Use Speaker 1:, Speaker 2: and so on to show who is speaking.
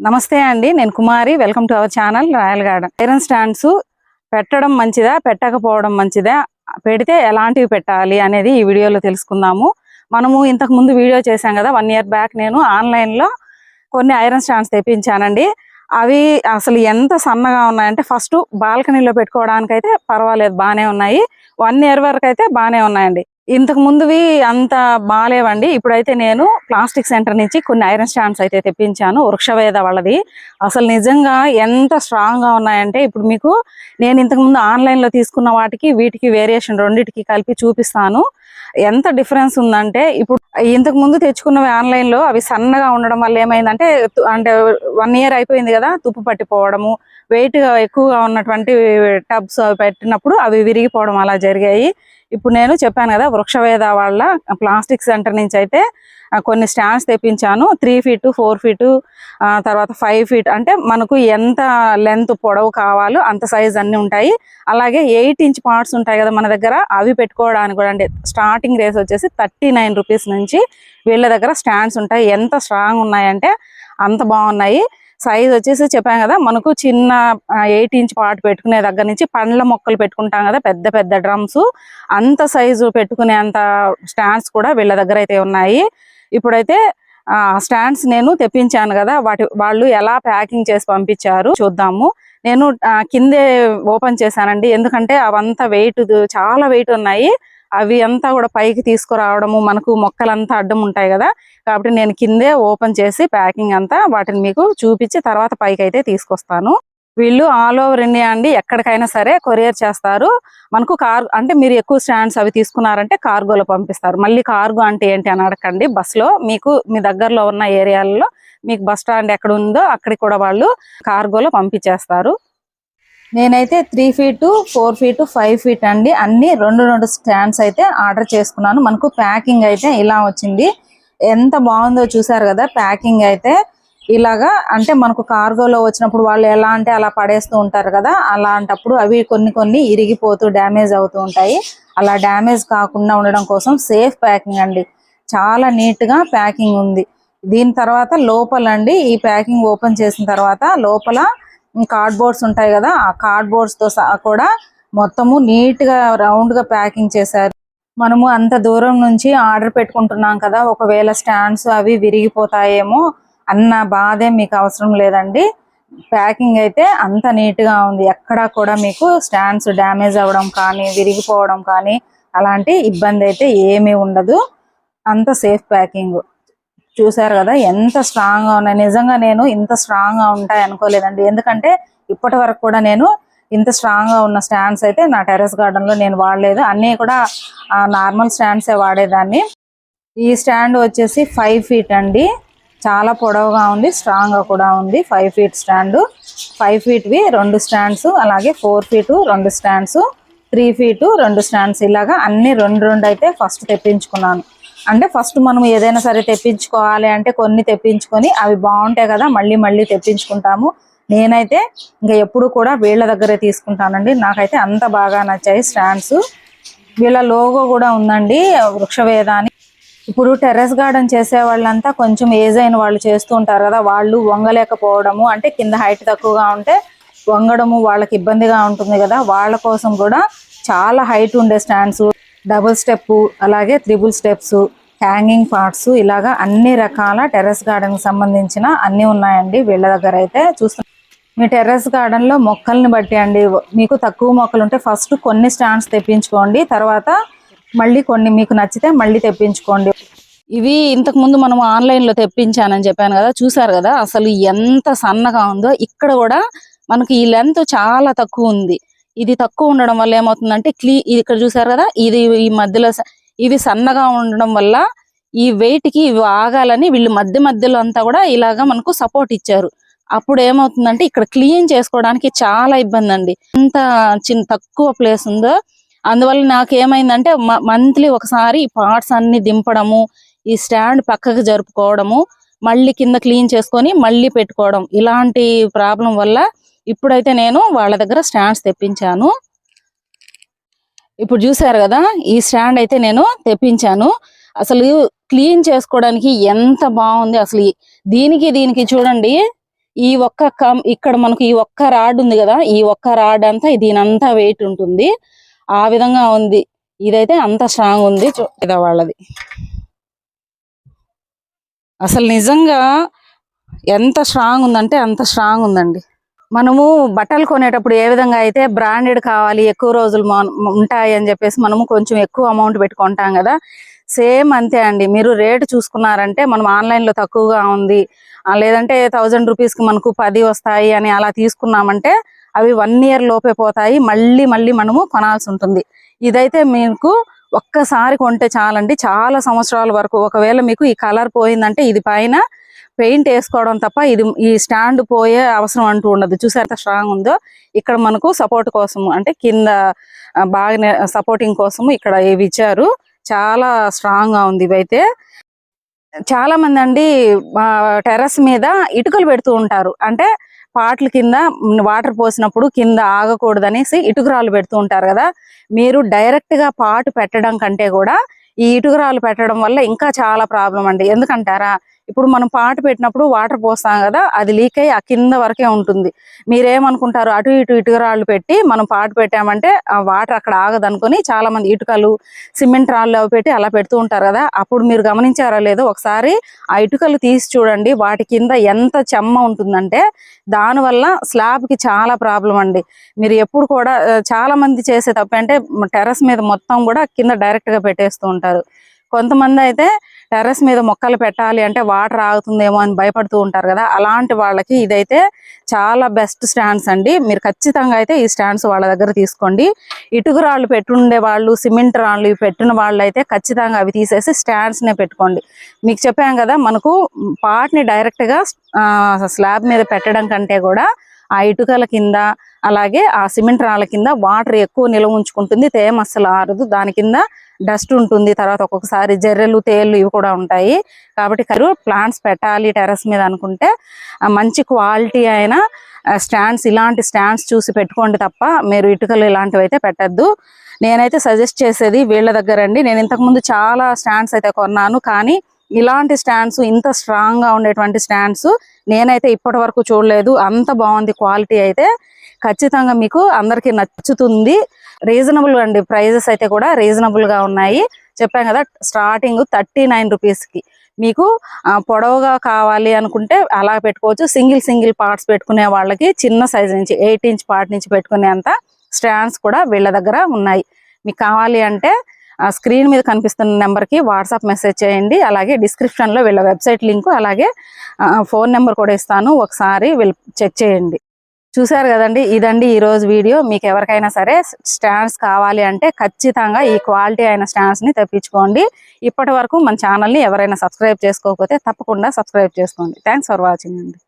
Speaker 1: నమస్తే అండి నేను Kumari. Welcome to our channel royal garden. Iron stands పెట్టడం మంచిదా పెట్టకపోవడం మంచిదా? పెడితే ఎలాంటివి పెట్టాలి అనేది ఈ వీడియోలో తెలుసుకుందాము. మనము ఇంతకు ముందు వీడియో చేశాం కదా వన్ ఇయర్ బ్యాక్ నేను ఆన్లైన్లో కొన్ని ఐరన్ స్టాండ్స్ తెప్పించానండి. అవి అసలు ఎంత సన్నగా ఉన్నాయంటే ఫస్ట్ బాల్కనీలో పెట్టుకోవడానికి అయితే పర్వాలేదు బాగానే ఉన్నాయి. వన్ ఇయర్ వరకు అయితే బాగానే ఉన్నాయండి. ఇంతకు ముందువి అంత బాగాలేవండి ఇప్పుడైతే నేను ప్లాస్టిక్ సెంటర్ నుంచి కొన్ని ఐరన్ స్టాండ్స్ అయితే తెప్పించాను. వృక్షవేద వాళ్ళది. అసలు నిజంగా ఎంత స్ట్రాంగ్గా ఉన్నాయంటే ఇప్పుడు మీకు నేను ఇంతకు ముందు ఆన్లైన్లో తీసుకున్న వాటికి వీటికి వేరియేషన్ రెండింటికి కలిపి చూపిస్తాను. ఎంత డిఫరెన్స్ ఉందంటే ఇప్పుడు ఇంతకు ముందు తెచ్చుకున్నవి ఆన్లైన్లో అవి సన్నగా ఉండడం వల్ల ఏమైందంటే అంటే వన్ ఇయర్ అయిపోయింది కదా తుప్పు పట్టిపోవడము వెయిట్ ఎక్కువగా ఉన్నటువంటి టబ్స్ అవి పెట్టినప్పుడు అవి విరిగిపోవడం అలా జరిగాయి. ఇప్పుడు నేను చెప్పాను కదా వృక్షవేద వాళ్ళ ప్లాస్టిక్ సెంటర్ నుంచి అయితే కొన్ని స్టాండ్స్ తెప్పించాను. త్రీ ఫీటు ఫోర్ ఫీటు తర్వాత ఫైవ్ ఫీట్ అంటే మనకు ఎంత లెంత్ పొడవు కావాలో అంత సైజ్ అన్నీ ఉంటాయి. అలాగే ఎయిట్ ఇంచ్ పార్ట్స్ ఉంటాయి కదా మన దగ్గర అవి పెట్టుకోవడానికి కూడా అంటే స్టార్టింగ్ రేస్ వచ్చేసి థర్టీ నైన్ రూపీస్ నుంచి వీళ్ళ దగ్గర స్టాండ్స్ ఉంటాయి. ఎంత స్ట్రాంగ్ ఉన్నాయంటే అంత బాగున్నాయి. సైజ్ వచ్చేసి చెప్పాం కదా మనకు చిన్న ఎయిట్ ఇంచ్ పార్ట్ పెట్టుకునే దగ్గర నుంచి పండ్ల మొక్కలు పెట్టుకుంటాం కదా పెద్ద పెద్ద డ్రమ్స్ అంత సైజు పెట్టుకునే అంత స్టాండ్స్ కూడా వీళ్ళ దగ్గర అయితే ఉన్నాయి. ఇప్పుడైతే ఆ స్టాండ్స్ నేను తెప్పించాను కదా వాటి వాళ్ళు ఎలా ప్యాకింగ్ చేసి పంపించారు చూద్దాము. నేను ఆ, కిందే ఓపెన్ చేశానండి ఎందుకంటే అవంతా వెయిట్ చాలా వెయిట్ ఉన్నాయి. అవి అంతా కూడా పైకి తీసుకురావడము మనకు మొక్కలంతా అడ్డం ఉంటాయి కదా. కాబట్టి నేను కిందే ఓపెన్ చేసి ప్యాకింగ్ అంతా వాటిని మీకు చూపించి తర్వాత పైకి అయితే తీసుకొస్తాను. వీళ్ళు ఆల్ ఓవర్ ఇండియా అండి ఎక్కడికైనా సరే కొరియర్ చేస్తారు. మనకు కార్ అంటే మీరు ఎక్కువ స్టాండ్స్ అవి తీసుకున్నారంటే కార్గోలో పంపిస్తారు. మళ్ళీ కార్గో అంటే ఏంటి అని అడగండి. బస్సులో మీకు మీ దగ్గరలో ఉన్న ఏరియాలలో మీకు బస్ స్టాండ్ ఎక్కడ ఉందో అక్కడికి కూడా వాళ్ళు కార్గోలో పంపించేస్తారు. నేనైతే three feet four feet five feet అండి. అన్ని రెండు రెండు స్టాండ్స్ అయితే ఆర్డర్ చేసుకున్నాను. మనకు ప్యాకింగ్ అయితే ఇలా వచ్చింది. ఎంత బాగుందో చూసారు కదా ప్యాకింగ్ అయితే ఇలాగా అంటే మనకు కార్గోలో వచ్చినప్పుడు వాళ్ళు ఎలా అంటే అలా పడేస్తూ ఉంటారు కదా అలాంటప్పుడు అవి కొన్ని కొన్ని ఇరిగిపోతూ డ్యామేజ్ అవుతూ ఉంటాయి. అలా డ్యామేజ్ కాకుండా ఉండడం కోసం సేఫ్ ప్యాకింగ్ అండి. చాలా నీట్గా ప్యాకింగ్ ఉంది. దీని తర్వాత లోపల అండి ఈ ప్యాకింగ్ ఓపెన్ చేసిన తర్వాత లోపల కార్డ్ బోర్డ్స్ ఉంటాయి కదా ఆ కార్డ్ బోర్డ్స్తో సహా కూడా మొత్తము నీట్గా రౌండ్ ప్యాకింగ్ చేశారు. మనము అంత దూరం నుంచి ఆర్డర్ పెట్టుకుంటున్నాం కదా ఒకవేళ స్టాండ్స్ అవి విరిగిపోతాయేమో అన్న బాధే మీకు అవసరం లేదండి. ప్యాకింగ్ అయితే అంత నీట్గా ఉంది. ఎక్కడా కూడా మీకు స్టాండ్స్ డ్యామేజ్ అవ్వడం కానీ విరిగిపోవడం కానీ అలాంటి ఇబ్బంది అయితే ఏమీ ఉండదు. అంత సేఫ్ ప్యాకింగ్ చూసారు కదా ఎంత స్ట్రాంగ్గా ఉన్నాయి. నిజంగా నేను ఇంత స్ట్రాంగ్గా ఉంటాయి అనుకోలేదండి. ఎందుకంటే ఇప్పటి వరకు కూడా నేను ఇంత స్ట్రాంగ్గా ఉన్న స్టాండ్స్ అయితే నా టెర్రస్ గార్డెన్లో నేను వాడలేదు. అన్నీ కూడా నార్మల్ స్టాండ్స్ వాడేదాన్ని. ఈ స్టాండ్ వచ్చేసి ఫైవ్ ఫీట్ అండి. చాలా పొడవుగా ఉంది స్ట్రాంగ్గా కూడా ఉంది. Five feet stand five feet వి రెండు స్టాండ్స్ అలాగే ఫోర్ ఫీటు రెండు స్టాండ్స్ త్రీ ఫీటు రెండు స్టాండ్స్ ఇలాగా అన్ని రెండు రెండు అయితే ఫస్ట్ తెప్పించుకున్నాను. అంటే ఫస్ట్ మనం ఏదైనా సరే తెప్పించుకోవాలి అంటే కొన్ని తెప్పించుకొని అవి బాగుంటాయి కదా మళ్ళీ మళ్ళీ తెప్పించుకుంటాము. నేనైతే ఇంకా ఎప్పుడు కూడా వీళ్ళ దగ్గరే తీసుకుంటానండి. నాకైతే అంత బాగా నచ్చాయి స్టాండ్స్. వీళ్ళ లోగో కూడా ఉందండి వృక్షవేద అని ఇప్పుడు టెర్రస్ గార్డెన్ చేసే వాళ్ళంతా కొంచెం ఏజ్ అయిన వాళ్ళు చేస్తూ ఉంటారు కదా వాళ్ళు వంగలేకపోవడము అంటే కింద హైట్ తక్కువగా ఉంటే వంగడము వాళ్ళకి ఇబ్బందిగా ఉంటుంది కదా వాళ్ళ కోసం కూడా చాలా హైట్ ఉండే స్టాండ్స్ డబుల్ స్టెప్ అలాగే త్రిబుల్ స్టెప్స్ హ్యాంగింగ్ పార్ట్స్ ఇలాగా అన్ని రకాల టెర్రస్ గార్డెన్కి సంబంధించిన అన్ని ఉన్నాయండి. వీళ్ళ దగ్గర అయితే చూస్తున్నా మీ టెర్రస్ గార్డెన్లో మొక్కల్ని బట్టి అండి. మీకు తక్కువ మొక్కలు ఉంటే ఫస్ట్ కొన్ని స్టాండ్స్ తెప్పించుకోండి. తర్వాత మళ్ళీ కొన్ని మీకు నచ్చితే మళ్ళీ తెప్పించుకోండి. ఇవి ఇంతకు ముందు మనం ఆన్లైన్లో తెప్పించానని చెప్పాను కదా చూసారు కదా? అసలు ఎంత సన్నగా ఉందో. ఇక్కడ కూడా మనకి ఈ లెంత్ చాలా తక్కువ ఉంది. ఇది తక్కువ ఉండడం వల్ల ఏమవుతుందంటే క్లీ ఇక్కడ చూసారు కదా ఇది ఈ మధ్యలో ఇవి సన్నగా ఉండడం వల్ల ఈ వెయిట్కి ఇవి ఆగాలని వీళ్ళు మధ్య మధ్యలో అంతా కూడా ఇలాగా మనకు సపోర్ట్ ఇచ్చారు. అప్పుడు ఏమవుతుందంటే ఇక్కడ క్లీన్ చేసుకోవడానికి చాలా ఇబ్బంది అండి ఎంత చిన్న తక్కువ ప్లేస్ ఉందో అందువల్ల నాకు ఏమైందంటే మంత్లీ ఒకసారి పార్ట్స్ అన్ని దింపడము ఈ స్టాండ్ పక్కకు జరుపుకోవడము మళ్ళీ కింద క్లీన్ చేసుకొని మళ్ళీ పెట్టుకోవడం ఇలాంటి ప్రాబ్లం వల్ల ఇప్పుడైతే నేను వాళ్ళ దగ్గర స్టాండ్స్ తెప్పించాను. ఇప్పుడు చూసారు కదా ఈ స్టాండ్ అయితే నేను తెప్పించాను. అసలు క్లీన్ చేసుకోవడానికి ఎంత బాగుంది అసలు. దీనికి దీనికి చూడండి ఈ ఒక్క కం ఇక్కడ మనకు ఈ ఒక్క రాడ్ ఉంది కదా ఈ ఒక్క రాడ్ అంతా దీనంతా వెయిట్ ఉంటుంది. ఆ విధంగా ఉంది. ఇదైతే అంత స్ట్రాంగ్ ఉంది చూ- ఇదా వాళ్ళది. అసలు నిజంగా ఎంత స్ట్రాంగ్ ఉందంటే అంత స్ట్రాంగ్ ఉందండి. మనము బట్టలు కొనేటప్పుడు ఏ విధంగా అయితే బ్రాండెడ్ కావాలి ఎక్కువ రోజులు ఉంటాయి అని చెప్పేసి మనము కొంచెం ఎక్కువ అమౌంట్ పెట్టుకుంటాం కదా. సేమ్ అంతే అండి. మీరు రేటు చూసుకున్నారంటే మనం ఆన్లైన్లో తక్కువగా ఉంది. లేదంటే థౌజండ్ రూపీస్కి మనకు పది వస్తాయి అని అలా తీసుకున్నామంటే అవి వన్ ఇయర్ లోపే పోతాయి. మళ్ళీ మళ్ళీ మనము కొనాల్సి ఉంటుంది. ఇదైతే మీకు ఒక్కసారి కొంటే చాలండి. చాలా సంవత్సరాల వరకు ఒకవేళ మీకు ఈ కలర్ పోయిందంటే ఇది పైన పెయింట్ వేసుకోవడం తప్ప ఇది ఈ స్టాండ్ పోయే అవసరం అంటూ ఉండదు. చూసారు ఎంత స్ట్రాంగ్ ఉందో? ఇక్కడ మనకు సపోర్ట్ కోసం అంటే కింద బాగా సపోర్టింగ్ కోసం ఇక్కడ ఇవి ఇచ్చారు. చాలా స్ట్రాంగ్గా ఉంది ఇవైతే. చాలా మంది అండి టెర్రస్ మీద ఇటుకలు పెడుతూ ఉంటారు. అంటే పాటల కింద వాటర్ పోసినప్పుడు కింద ఆగకూడదు అనేసి ఇటుకరాలు పెడుతూ ఉంటారు కదా. మీరు డైరెక్ట్గా పాటు పెట్టడం కంటే కూడా ఈ ఇటుకరాలు పెట్టడం వల్ల ఇంకా చాలా ప్రాబ్లం అండి. ఎందుకంటారా? ఇప్పుడు మనం పాటు పెట్టినప్పుడు వాటర్ పోస్తాం కదా అది లీక్ అయ్యి ఆ కింద వరకే ఉంటుంది. మీరేమనుకుంటారు? అటు ఇటు ఇటుకరాళ్ళు పెట్టి మనం పాటు పెట్టామంటే ఆ వాటర్ అక్కడ ఆగదు అనుకుని చాలా మంది ఇటుకలు సిమెంట్ రాళ్ళు అవి పెట్టి అలా పెడుతూ ఉంటారు కదా అప్పుడు మీరు గమనించారా లేదో ఒకసారి ఆ ఇటుకలు తీసి చూడండి. వాటి కింద ఎంత చెమ్మ ఉంటుందంటే దానివల్ల స్లాబ్కి చాలా ప్రాబ్లం అండి. మీరు ఎప్పుడు కూడా చాలా మంది చేసే తప్ప అంటే టెర్రస్ మీద మొత్తం కూడా కింద డైరెక్ట్గా పెట్టేస్తూ ఉంటారు. కొంతమంది అయితే టెర్రస్ మీద మొక్కలు పెట్టాలి అంటే వాటర్ ఆగుతుందేమో అని భయపడుతూ ఉంటారు కదా. అలాంటి వాళ్ళకి ఇదైతే చాలా బెస్ట్ స్టాండ్స్ అండి. మీరు ఖచ్చితంగా అయితే ఈ స్టాండ్స్ వాళ్ళ దగ్గర తీసుకోండి. ఇటుక రాళ్ళు పెట్టుండే వాళ్ళు సిమెంట్ రాళ్ళు పెట్టిన వాళ్ళు అయితే ఖచ్చితంగా అవి తీసేసి స్టాండ్స్ నే పెట్టుకోండి. మీకు చెప్పాం కదా మనకు పాట్ని డైరెక్ట్గా స్లాబ్ మీద పెట్టడం కంటే కూడా ఆ ఇటుకల కింద అలాగే ఆ సిమెంట్ రాళ్ళ కింద వాటర్ ఎక్కువ నిల్వ ఉంచుకుంటుంది. తేమ అస్సలు ఆరదు. దాని కింద డస్ట్ ఉంటుంది తర్వాత ఒక్కొక్కసారి జర్రెలు తేళ్ళు ఇవి కూడా ఉంటాయి. కాబట్టి కరు ప్లాంట్స్ పెట్టాలి టెర్రస్ మీద అనుకుంటే మంచి క్వాలిటీ అయిన స్టాండ్స్ ఇలాంటి స్టాండ్స్ చూసి పెట్టుకోండి తప్ప మీరు ఇటుకలు ఇలాంటివి అయితే పెట్టద్దు. నేనైతే సజెస్ట్ చేసేది వీళ్ళ దగ్గర అండి. నేను ఇంతకుముందు చాలా స్టాండ్స్ అయితే కొన్నాను. కానీ ఇలాంటి స్టాండ్స్ ఇంత స్ట్రాంగ్గా ఉండేటువంటి స్టాండ్స్ నేనైతే ఇప్పటి వరకు చూడలేదు. అంత బాగుంది క్వాలిటీ అయితే. ఖచ్చితంగా మీకు అందరికి నచ్చుతుంది. రీజనబుల్ అండి ప్రైజెస్ అయితే కూడా రీజనబుల్గా ఉన్నాయి. చెప్పాం కదా స్టార్టింగ్ థర్టీ నైన్ రూపీస్కి మీకు పొడవుగా కావాలి అనుకుంటే అలా పెట్టుకోవచ్చు. సింగిల్ సింగిల్ పార్ట్స్ పెట్టుకునే వాళ్ళకి చిన్న సైజ్ నుంచి ఎయిట్ ఇంచ్ పార్ట్ నుంచి పెట్టుకునేంత స్టాండ్స్ కూడా వీళ్ళ దగ్గర ఉన్నాయి. మీకు కావాలి అంటే స్క్రీన్ మీద కనిపిస్తున్న నెంబర్కి వాట్సాప్ మెసేజ్ చేయండి. అలాగే డిస్క్రిప్షన్లో వీళ్ళ వెబ్సైట్ లింకు అలాగే ఫోన్ నెంబర్ కూడా ఇస్తాను. ఒకసారి వీళ్ళు చెక్ చేయండి. చూసారు కదండి ఇదండి ఈ రోజు వీడియో. మీకు ఎవరికైనా సరే స్టాండ్స్ కావాలి అంటే ఖచ్చితంగా ఈ క్వాలిటీ అయిన స్టాండ్స్ని తెప్పించుకోండి. ఇప్పటి వరకు మన ఛానల్ని ఎవరైనా సబ్స్క్రైబ్ చేసుకోకపోతే తప్పకుండా సబ్స్క్రైబ్ చేసుకోండి. థ్యాంక్స్ ఫర్ వాచింగ్ అండి.